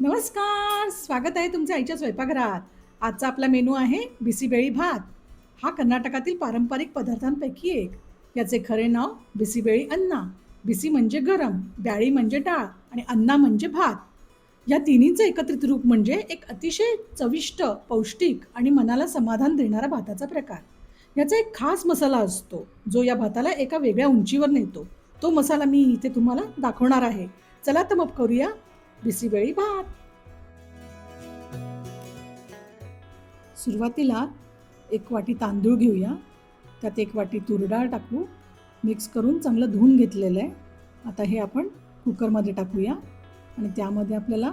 नमस्कार स्वागत आहे तुमच्या आईच्या स्वयंपाकघरात. आजचा आपला मेनू आहे बिसीबेळी भात. हा कर्नाटकातील पारंपरिक पदार्थांपैकी एक. याचे खरे नाव बिसीबेळी अन्ना. बिसी म्हणजे गरम ब्याळी म्हणजे डाळ आणि अन्ना म्हणजे भात. या तिन्हीचं एकत्रित रूप म्हणजे एक अतिशय चविष्ट पौष्टिक आणि मनाला समाधान देणारा भाताचा प्रकार. याचा एक खास मसाला असतो जो या भाताला एका वेगळ्या उंचीवर नेतो. तो मसाला मी इथे तुम्हाला दाखवणार आहे. चला तर मग करूया बिसीबेळी भात. सुरुवातीला एक वाटी तांदूळ घेऊया. त्यात एक वाटी तूर डाळ टाकू. मिक्स करून चांगलं धुवून घेतलेलं आहे. आता हे आपण कुकरमध्ये टाकूया. आणि त्यामध्ये आपल्याला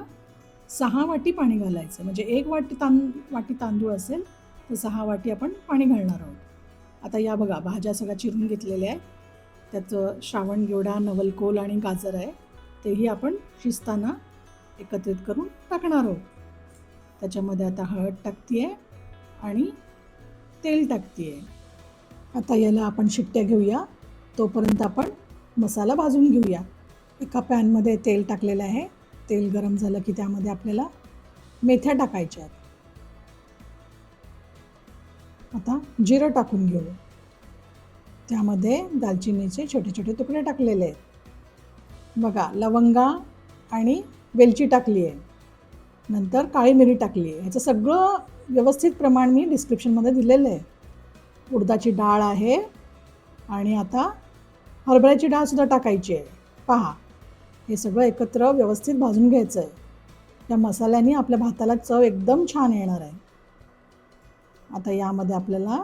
सहा वाटी पाणी घालायचं. म्हणजे एक वाटी तां वाटी तांदूळ असेल तर सहा वाटी आपण पाणी घालणार आहोत. आता या बघा भाज्या सगळ्या चिरून घेतलेल्या आहेत. त्याचं श्रावण गेवडा नवलकोल आणि गाजर आहे. तेही आपण शिजताना एकत्रित करून टाकणार आहोत. त्याच्यामध्ये आता हळद टाकते आणि तेल टाकते आता याला आपण शिट्ट्या घेऊया. तोपर्यंत आपण मसाला भाजून घेऊया. एका पॅनमध्ये तेल टाकलेलं आहे. तेल गरम झालं की त्यामध्ये आपल्याला मेथ्या टाकायच्या आहेत. आता जिरं टाकून घेऊ. त्यामध्ये दालचिनीचे छोटे छोटे तुकडे टाकलेले आहेत. बघा लवंगा आणि वेलची टाकली आहे. नंतर काळी मिरी टाकली आहे. ह्याचं सगळं व्यवस्थित प्रमाण मी डिस्क्रिप्शनमध्ये दिलेलं आहे. उडदाची डाळ आहे आणि आता हरभऱ्याची डाळसुद्धा टाकायची आहे. पहा हे सगळं एकत्र व्यवस्थित भाजून घ्यायचं आहे. या मसाल्याने आपल्या भाताला चव एकदम छान येणार आहे. आता यामध्ये आपल्याला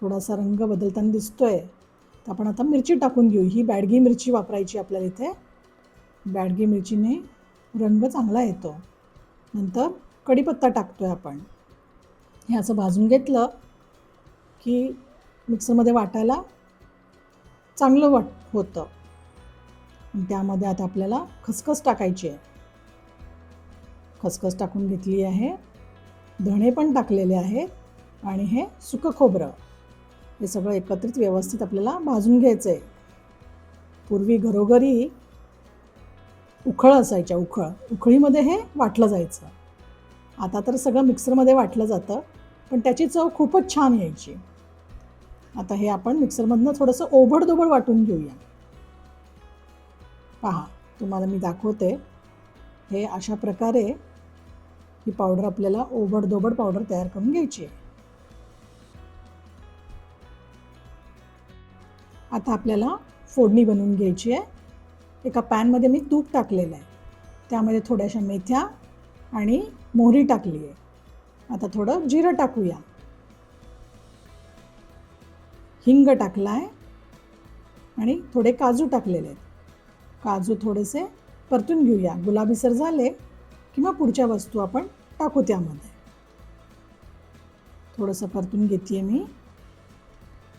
थोडासा रंग बदलताना दिसतोय. तर आपण आता मिरची टाकून घेऊ. ही बॅडगी मिरची वापरायची आपल्याला इथे. बॅडगी मिरचीने रंग चांगला येतो. नंतर कढीपत्ता टाकतो आहे आपण. हे असं भाजून घेतलं की मिक्सरमध्ये वाटायला चांगलं वाट होतं. त्यामध्ये आता आपल्याला खसखस टाकायची आहे. खसखस टाकून घेतली आहे. धणे पण टाकलेले आहेत. आणि हे सुकं खोबरं. हे सगळं एकत्रित व्यवस्थित आपल्याला भाजून घ्यायचं आहे पूर्वी घरोघरी उखळ असायच्या उखळ. उखळीमध्ये हे वाटलं जायचं. आता तर सगळं मिक्सरमध्ये वाटलं जातं पण त्याची चव खूपच छान यायची. आता हे आपण मिक्सरमधनं थोडंसं ओबडदोबड वाटून घेऊया. पहा तुम्हाला मी दाखवते. हे अशा प्रकारे ही पावडर आपल्याला ओबडदोबड पावडर तयार करून घ्यायची आहे. आता आपल्याला फोडणी बनवून घ्यायची आहे. एका पॅनमध्ये मी तूप टाकलेलं आहे. त्यामध्ये थोड्याशा मेथ्या आणि मोहरी टाकली आहे. आता थोडं जिरं टाकूया. हिंग टाकला आहे आणि थोडे काजू टाकलेले आहेत. काजू थोडेसे परतून घेऊया. गुलाबीसर झाले किंवा पुढच्या वस्तू आपण टाकू त्यामध्ये. थोडंसं परतून घेते मी.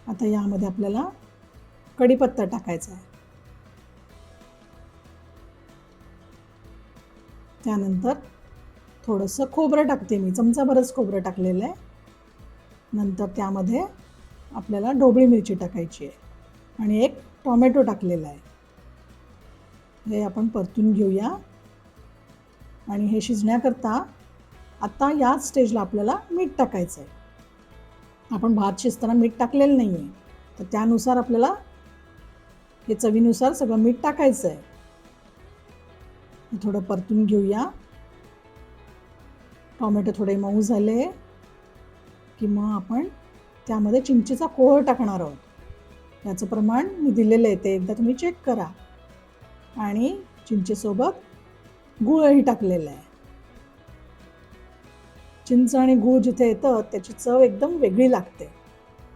आता यामध्ये आपल्याला कढीपत्ता टाकायचा आहे. त्यानंतर थोडंसं खोबरं टाकते मी. चमचाभरच खोबरं टाकलेलं आहे. नंतर त्यामध्ये आपल्याला ढोबळी मिरची टाकायची आहे. आणि एक टॉमॅटो टाकलेला आहे. हे आपण परतून घेऊया. आणि हे शिजण्याकरता आत्ता याच स्टेजला आपल्याला मीठ टाकायचं आहे. आपण भात शिजताना मीठ टाकलेलं नाही आहे तर त्यानुसार आपल्याला हे चवीनुसार सगळं मीठ टाकायचं आहे. थोडं परतून घेऊया. टॉमॅटो थोडे मऊ झाले. की मग आपण त्यामध्ये चिंचेचा कोळ टाकणार आहोत. याचं प्रमाण मी दिलेलं आहे ते एकदा तुम्ही चेक करा. आणि चिंचेसोबत गुळही टाकलेलं आहे. चिंच आणि गूळ जिथे येतं त्याची चव एकदम वेगळी लागते.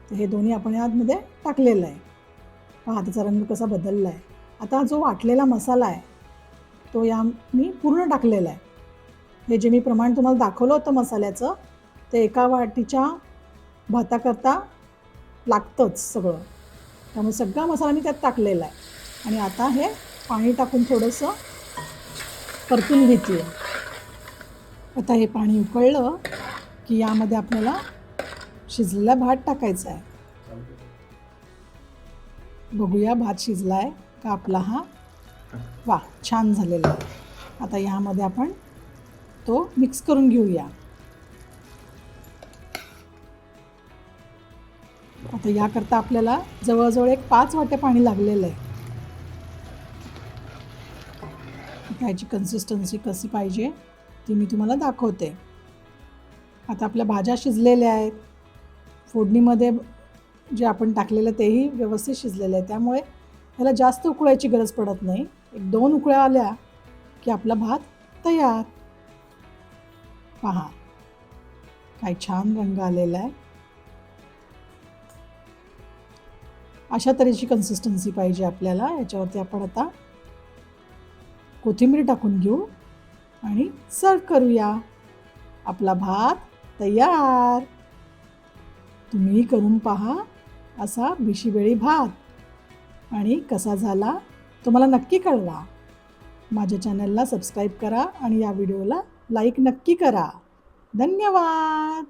तर हे दोन्ही आपण यामध्ये टाकलेलं आहे. पहा त्याचा रंग कसा बदलला आहे आता जो वाटलेला मसाला आहे तो या मी पूर्ण टाकलेला आहे. हे जे मी प्रमाण तुम्हाला दाखवलं होतं मसाल्याचं ते एका वाटीच्या भाताकरता लागतंच सगळं. त्यामुळे सगळा मसाला मी त्यात टाकलेला आहे. आणि आता हे पाणी टाकून थोडंसं परतून घेतलं. आता हे पाणी उकळलं की यामध्ये आपल्याला शिजलेला भात टाकायचा आहे. बघूया भात शिजला आहे का आपला हा वा छान झालेलं आहे. आता ह्यामध्ये आपण तो मिक्स करून घेऊया. आता याकरता आपल्याला जवळजवळ एक पाच वाटे पाणी लागलेलं आहे. त्याची ह्याची कन्सिस्टन्सी कशी पाहिजे ती मी तुम्हाला दाखवते. आता आपल्या भाज्या शिजलेल्या आहेत. फोडणीमध्ये जे आपण टाकलेलं तेही व्यवस्थित शिजलेलं आहे. त्यामुळे ह्याला जास्त उकळायची गरज पडत नाही. एक दोन उकळ्या आल्या की आपला भात तयार. पहा काय छान रंग आलेला आहे. अशा तऱ्हेची कन्सिस्टन्सी पाहिजे आपल्याला. याच्यावरती आपण आता कोथिंबीर टाकून घेऊ आणि सर्व करूया. आपला भात तयार. तुम्ही करून पहा असा बिशीबेळी भात. आणि कसा झाला? तो मला नक्की कळवा. माझ्या चॅनलला सबस्क्राईब करा आणि या व्हिडिओला लाईक नक्की करा. धन्यवाद!